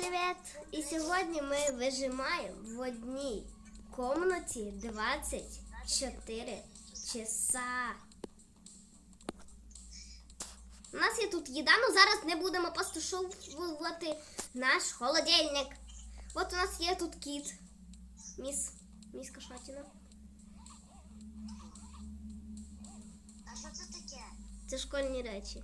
привіт! І сьогодні ми вижимаємо в одній комнаті 24 часа. У нас є тут їда, але зараз не будемо постушовувати наш холодильник. От у нас є тут кіт. Міс, міс Кошатіна. А що це таке? Це школьні речі.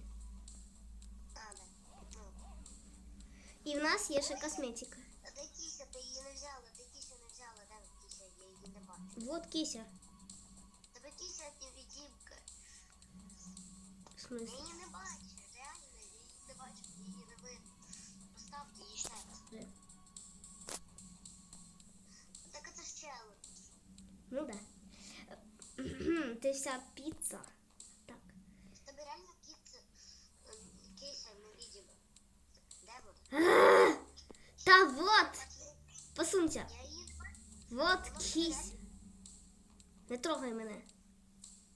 І в нас є ще косметика. А де кіся? Ти її не взяла, ти кісю не взяла, де кіся? Я її не бачу. Вот кися. Тебе кіся невидимка. В Я смысле? її не бачу, реально, я її не бачу, її не видно. Поставте її ще раз. Де? Так це ж челендж. Ну да. Ти вся піца. Та вот! Посунься. Я її бачу, Вот кісь. Не трогай мене.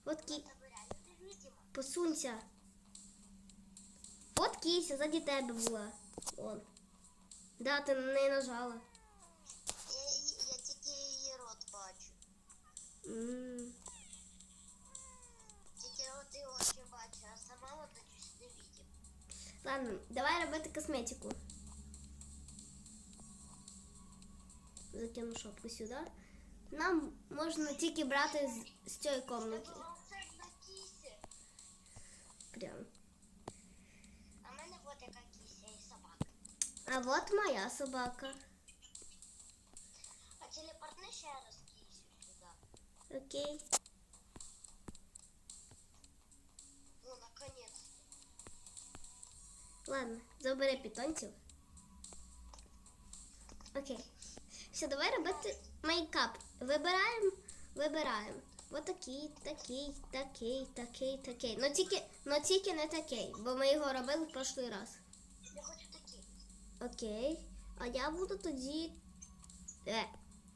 Вот кі. тебе реально невидима. Посунься. Вот кіся, заді тебе була. Вон. Да, ти на неї нажала. Я, її- я тільки її рот бачу. М, Тільки рот і очі бачу, а сама вона щось не видима. Ладно, давай робити косметику. Закину шопку сюди. Нам можна тільки брати з, з цієї комнати. Це на кісі. Прям. А в мене от яка кіся і собака. А вот моя собака. А телепортни ще раз кісю сюди. Окей. Ну, наконец. Ладно, забери питонців. Окей. Все, давай робити мейкап. Вибираємо, вибираємо. Ось такий, такий, такий, такий, такий. Ну тільки, ну тільки не такий, бо ми його робили в прошлий раз. Я хочу такі. Окей. А я буду тоді. Е,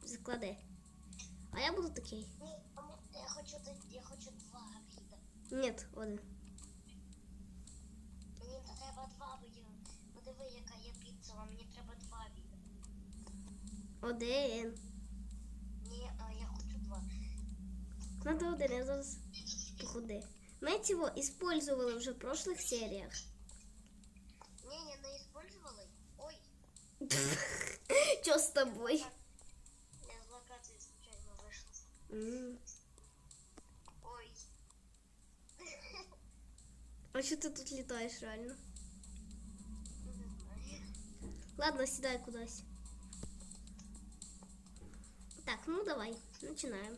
заклади. А я буду такий. Ні, а я хочу я хочу два віда. Ні, один. Мені треба два віда. Подиви, яка є піцела, мені треба два віда. Один. Ні, а я хочу два. Надо один, я зараз походи. Ми цього использовали вже в прошлих серіях. Ні, ні, не использовали. Ой, Що з тобою? я з локації случайно вийшла. М. Ой. А що ти тут літаєш реально? Не знаю. Ладно, сідай кудись. Ну давай, починаємо.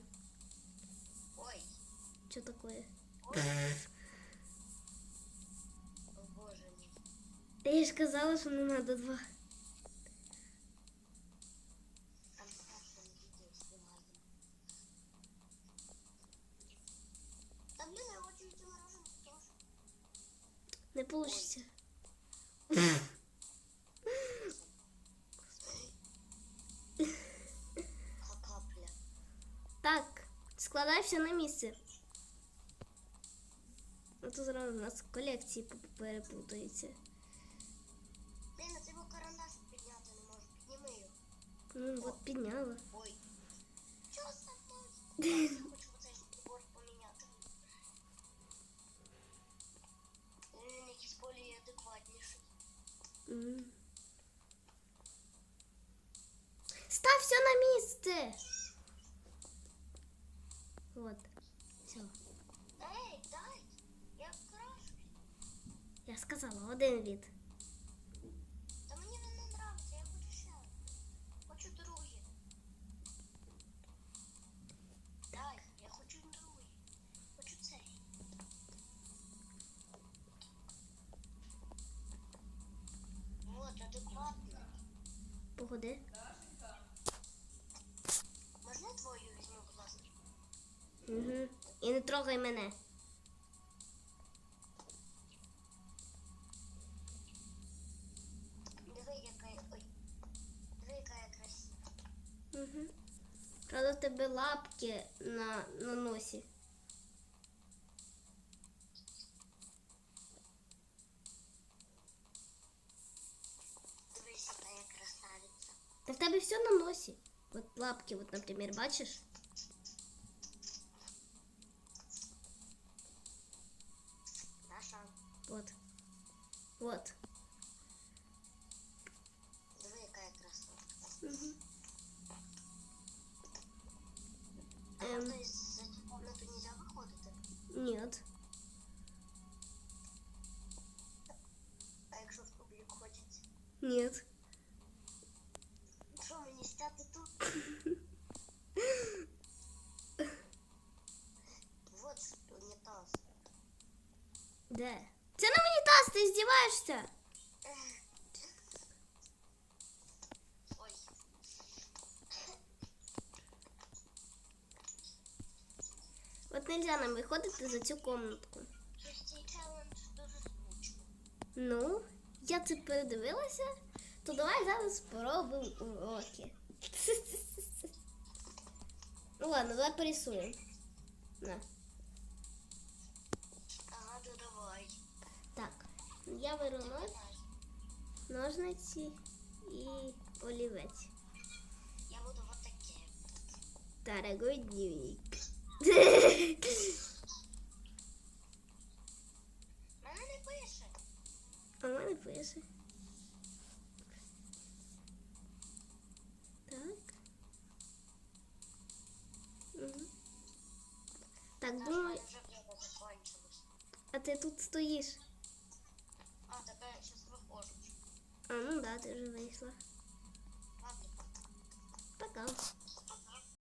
Ой. Що таке? Ой. О боже мій. Я ж казала, що не треба два. Там просто все на місце. А то зараз у нас колекції п- перепутаються. Блін, а ти його карандаш підняти не можу. Підніми його. Ну, от підняла. Ой. Що за мною? Я хочу оцей прибор поміняти. Він якийсь более адекватніший. М. Став все на місце. Вот. Все. Ей, дай! Я крашу. Я сказала один від. Та мені він не нравиться, я хочу ще. Хочу другий. Дай, я хочу другий. Хочу цей. Вот, адекватно. Погоди. Угу. І не трогай мене. Диви, яка. Ой. Диви, яка я красива. Угу. Правда, в тебе лапки на, на носі. Дивись, яка я красива. Та в тебе все на носі. От лапки, от, наприклад, бачиш? Вот. Диви, яка я красотка. Угу. А Ем. можна із за цю комнату нельзя виходити? Нет. А якщо в публіку хочеться? Нет. Що мені стати тут? Вот ж унітаз. Де? Це на унітаз, ти здіваєшся? Ой. От нельзя нам виходити за цю комнатку. Щось цей челендж дуже скучно. Ну, я це передивилася, то давай зараз поробимо уроки. Ну ладно, давай порисуємо. На. я беру нож, ножниці і олівець. Я буду вот таке. Дорогой дневник. Мене не пише. А в мене пише. Так. Угу. Так, Наш думаю, мене вже время закончилось. а ти тут стоїш. А, ну да, вже вийшла. Ладно. Пока.